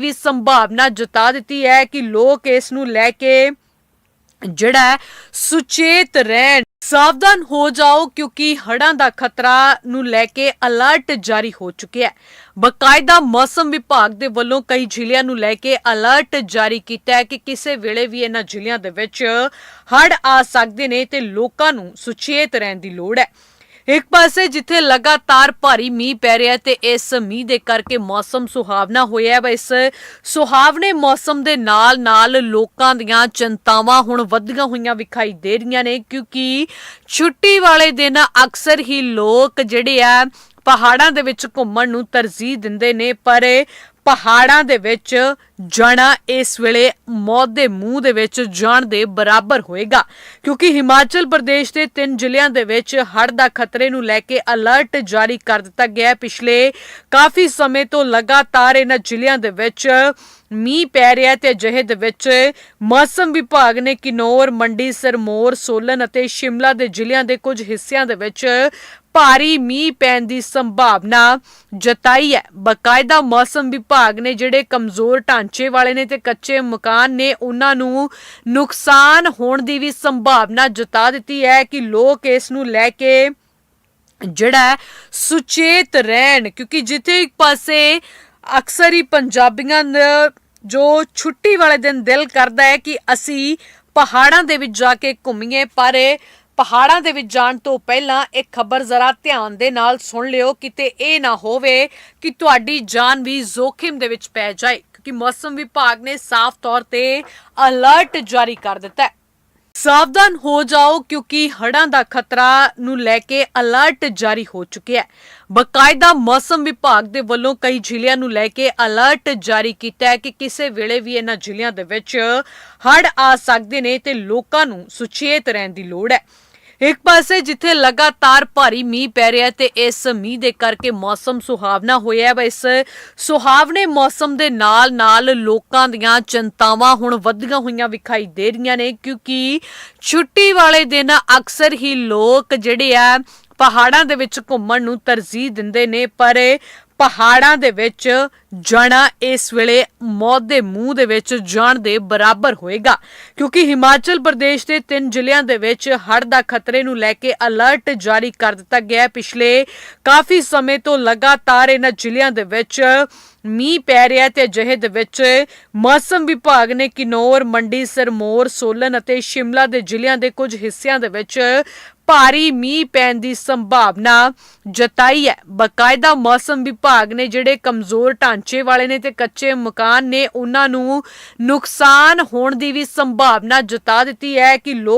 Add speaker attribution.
Speaker 1: ਵੀ ਸੰਭਾਵਨਾ ਜਤਾ ਦਿੱਤੀ ਹੈ ਕਿ ਲੋਕ ਇਸ ਨੂੰ ਲੈ ਕੇ ਜਿਹੜਾ ਸੁਚੇਤ ਰਹਿਣ, ਸਾਵਧਾਨ ਹੋ ਜਾਓ ਕਿਉਂਕਿ ਹੜ੍ਹਾਂ ਦਾ ਖਤਰਾ ਨੂੰ ਲੈ ਕੇ ਅਲਰਟ ਜਾਰੀ ਹੋ ਚੁੱਕਿਆ ਹੈ। ਬਕਾਇਦਾ ਮੌਸਮ ਵਿਭਾਗ ਦੇ ਵੱਲੋਂ ਕਈ ਜ਼ਿਲ੍ਹਿਆਂ ਨੂੰ ਲੈ ਕੇ ਅਲਰਟ ਜਾਰੀ ਕੀਤਾ ਹੈ ਕਿ ਕਿਸੇ ਵੇਲੇ ਵੀ ਇਹਨਾਂ ਜ਼ਿਲ੍ਹਿਆਂ ਦੇ ਵਿੱਚ ਹੜ ਆ ਸਕਦੇ ਨੇ ਤੇ ਲੋਕਾਂ ਨੂੰ ਸੁਚੇਤ ਰਹਿਣ ਦੀ ਲੋੜ ਹੈ। ਇੱਕ ਪਾਸੇ ਜਿੱਥੇ ਲਗਾਤਾਰ ਭਾਰੀ ਮੀਂਹ ਪੈ ਰਿਹਾ ਤੇ ਇਸ ਮੀਂਹ ਦੇ ਕਰਕੇ ਮੌਸਮ ਸੁਹਾਵਣਾ ਹੋਇਆ ਹੈ, ਇਸ ਸੁਹਾਵਣੇ ਮੌਸਮ ਦੇ ਨਾਲ-ਨਾਲ ਲੋਕਾਂ ਦੀਆਂ ਚਿੰਤਾਵਾਂ ਹੁਣ ਵਧੀਆਂ ਹੋਈਆਂ ਵਿਖਾਈ ਦੇ ਰਹੀਆਂ ਨੇ, ਕਿਉਂਕਿ ਛੁੱਟੀ ਵਾਲੇ ਦਿਨ ਅਕਸਰ ਹੀ ਲੋਕ ਜਿਹੜੇ ਆ ਪਹਾੜਾਂ ਦੇ ਵਿੱਚ ਘੁੰਮਣ ਨੂੰ ਤਰਜੀਹ ਦਿੰਦੇ ਨੇ, ਪਰ ਪਹਾੜਾਂ ਦੇ ਵਿੱਚ ਜਾਣਾ ਇਸ ਵੇਲੇ ਮੌਤ ਦੇ ਮੂੰਹ ਦੇ ਵਿੱਚ ਜਾਣ ਦੇ ਬਰਾਬਰ ਹੋਏਗਾ। ਕਿਉਂਕਿ ਹਿਮਾਚਲ ਪ੍ਰਦੇਸ਼ ਦੇ ਤਿੰਨ ਜ਼ਿਲ੍ਹਿਆਂ ਦੇ ਵਿੱਚ ਹੜ੍ਹ ਦਾ ਖਤਰੇ ਨੂੰ ਲੈ ਕੇ ਅਲਰਟ ਜਾਰੀ ਕਰ ਦਿੱਤਾ ਗਿਆ ਹੈ। ਪਿਛਲੇ ਕਾਫੀ ਸਮੇਂ ਤੋਂ ਲਗਾਤਾਰ ਇਹਨਾਂ ਜ਼ਿਲ੍ਹਿਆਂ ਦੇ ਵਿੱਚ ਮੀਂਹ ਪੈ ਰਿਹਾ ਹੈ ਤੇ ਅਜਿਹੇ ਦੇ ਵਿੱਚ ਮੌਸਮ ਵਿਭਾਗ ਨੇ ਕਿਨੌਰ, ਮੰਡੀ, ਸਰਮੌਰ, ਸੋਲਨ ਅਤੇ ਸ਼ਿਮਲਾ ਦੇ ਜ਼ਿਲ੍ਹਿਆਂ ਦੇ ਕੁਝ ਹਿੱਸਿਆਂ ਦੇ ਵਿੱਚ ਭਾਰੀ ਮੀਂਹ ਪੈਣ ਦੀ ਸੰਭਾਵਨਾ ਜਤਾਈ ਹੈ। ਬਕਾਇਦਾ ਮੌਸਮ ਵਿਭਾਗ ਨੇ ਜਿਹੜੇ ਕਮਜ਼ੋਰ ਢਾਂਚੇ ਵਾਲੇ ਨੇ ਤੇ ਕੱਚੇ ਮਕਾਨ ਨੇ, ਉਹਨਾਂ ਨੂੰ ਨੁਕਸਾਨ ਹੋਣ ਦੀ ਵੀ ਸੰਭਾਵਨਾ ਜਤਾ ਦਿੱਤੀ ਹੈ ਕਿ ਲੋਕ ਇਸ ਨੂੰ ਲੈ ਕੇ ਜਿਹੜਾ ਸੁਚੇਤ ਰਹਿਣ, ਕਿਉਂਕਿ ਜਿੱਥੇ ਇੱਕ ਪਾਸੇ ਅਕਸਰ ਹੀ ਪੰਜਾਬੀਆਂ ਜੋ ਛੁੱਟੀ ਵਾਲੇ ਦਿਨ ਦਿਲ ਕਰਦਾ ਹੈ ਕਿ ਅਸੀਂ ਪਹਾੜਾਂ ਦੇ ਵਿੱਚ ਜਾ ਕੇ ਘੁੰਮੀਏ, ਪਰ ਪਹਾੜਾਂ ਦੇ ਵਿੱਚ ਜਾਣ ਤੋਂ ਪਹਿਲਾਂ ਇਹ ਖਬਰ ਜ਼ਰਾ ਧਿਆਨ ਦੇ ਨਾਲ ਸੁਣ ਲਿਓ, ਕਿਤੇ ਇਹ ਨਾ ਹੋਵੇ ਕਿ ਤੁਹਾਡੀ ਜਾਨ ਵੀ ਜ਼ੋਖਿਮ ਦੇ ਵਿੱਚ ਪੈ ਜਾਏ, ਕਿਉਂਕਿ ਮੌਸਮ ਵਿਭਾਗ ਨੇ ਸਾਫ਼ ਤੌਰ ਤੇ ਅਲਰਟ ਜਾਰੀ ਕਰ ਦਿੱਤਾ ਹੈ। ਸਾਵਧਾਨ ਹੋ ਜਾਓ, ਕਿਉਂਕਿ ਹੜ੍ਹਾਂ ਦਾ ਖਤਰਾ ਨੂੰ ਲੈ ਕੇ ਅਲਰਟ ਜਾਰੀ ਹੋ ਚੁੱਕਿਆ ਹੈ। ਬਕਾਇਦਾ ਮੌਸਮ ਵਿਭਾਗ ਦੇ ਵੱਲੋਂ ਕਈ ਜ਼ਿਲ੍ਹਿਆਂ ਨੂੰ ਲੈ ਕੇ ਅਲਰਟ ਜਾਰੀ ਕੀਤਾ ਹੈ ਕਿ ਕਿਸੇ ਵੇਲੇ ਵੀ ਇਹਨਾਂ ਜ਼ਿਲ੍ਹਿਆਂ ਦੇ ਵਿੱਚ ਹੜ੍ਹ ਆ ਸਕਦੇ ਨੇ ਤੇ ਲੋਕਾਂ ਨੂੰ ਸੁਚੇਤ ਰਹਿਣ ਦੀ ਲੋੜ ਹੈ। ਇੱਕ ਪਾਸੇ ਜਿੱਥੇ ਲਗਾਤਾਰ ਭਾਰੀ ਮੀਂਹ ਪੈ ਰਿਹਾ ਤੇ ਇਸ ਮੀਂਹ ਦੇ ਕਰਕੇ ਮੌਸਮ ਸੁਹਾਵਣਾ ਹੋਇਆ ਹੈ ਇਸ ਸੁਹਾਵਣੇ ਮੌਸਮ ਦੇ ਨਾਲ-ਨਾਲ ਲੋਕਾਂ ਦੀਆਂ ਚਿੰਤਾਵਾਂ ਹੁਣ ਵੱਧੀਆਂ ਹੋਈਆਂ ਵਿਖਾਈ ਦੇ ਰਹੀਆਂ ਨੇ, ਕਿਉਂਕਿ ਛੁੱਟੀ ਵਾਲੇ ਦਿਨ ਅਕਸਰ ਹੀ ਲੋਕ ਜਿਹੜੇ ਆ ਪਹਾੜਾਂ ਦੇ ਵਿੱਚ ਘੁੰਮਣ ਨੂੰ ਤਰਜੀਹ ਦਿੰਦੇ ਨੇ, ਪਰ ਪਹਾੜਾਂ ਦੇ ਵਿੱਚ ਜਾਣਾ ਇਸ ਵੇਲੇ ਮੌਤ ਦੇ ਮੂੰਹ ਦੇ ਵਿੱਚ ਜਾਣ ਦੇ ਬਰਾਬਰ ਹੋਏਗਾ। ਕਿਉਂਕਿ ਹਿਮਾਚਲ ਪ੍ਰਦੇਸ਼ ਦੇ ਤਿੰਨ ਜ਼ਿਲ੍ਹਿਆਂ ਦੇ ਵਿੱਚ ਹੜ੍ਹ ਦਾ ਖਤਰੇ ਨੂੰ ਲੈ ਕੇ ਅਲਰਟ ਜਾਰੀ ਕਰ ਦਿੱਤਾ ਗਿਆ ਹੈ। ਪਿਛਲੇ ਕਾਫੀ ਸਮੇਂ ਤੋਂ ਲਗਾਤਾਰ ਇਹਨਾਂ ਜ਼ਿਲ੍ਹਿਆਂ ਦੇ ਵਿੱਚ ਮੀਂਹ ਪੈ ਰਿਹਾ ਤੇ ਅਜਿਹੇ ਦੇ ਵਿੱਚ ਮੌਸਮ ਵਿਭਾਗ ਨੇ ਕਿਨੌਰ, ਮੰਡੀ, ਸਰਮੌਰ, ਸੋਲਨ ਅਤੇ ਸ਼ਿਮਲਾ ਦੇ ਜ਼ਿਲ੍ਹਿਆਂ ਦੇ ਕੁਝ ਹਿੱਸਿਆਂ ਦੇ ਵਿੱਚ ਭਾਰੀ ਮੀਂਹ ਪੈਣ ਦੀ ਸੰਭਾਵਨਾ ਜਤਾਈ ਹੈ। ਬਕਾਇਦਾ ਮੌਸਮ ਵਿਭਾਗ ਨੇ ਜਿਹੜੇ ਕਮਜ਼ੋਰ ਢਾਂਚੇ ਵਾਲੇ ਨੇ ਤੇ ਕੱਚੇ ਮਕਾਨ ਨੇ, ਉਹਨਾਂ ਨੂੰ ਨੁਕਸਾਨ ਹੋਣ ਦੀ ਵੀ ਸੰਭਾਵਨਾ ਜਤਾ ਦਿੱਤੀ ਹੈ ਕਿ ਲੋਕ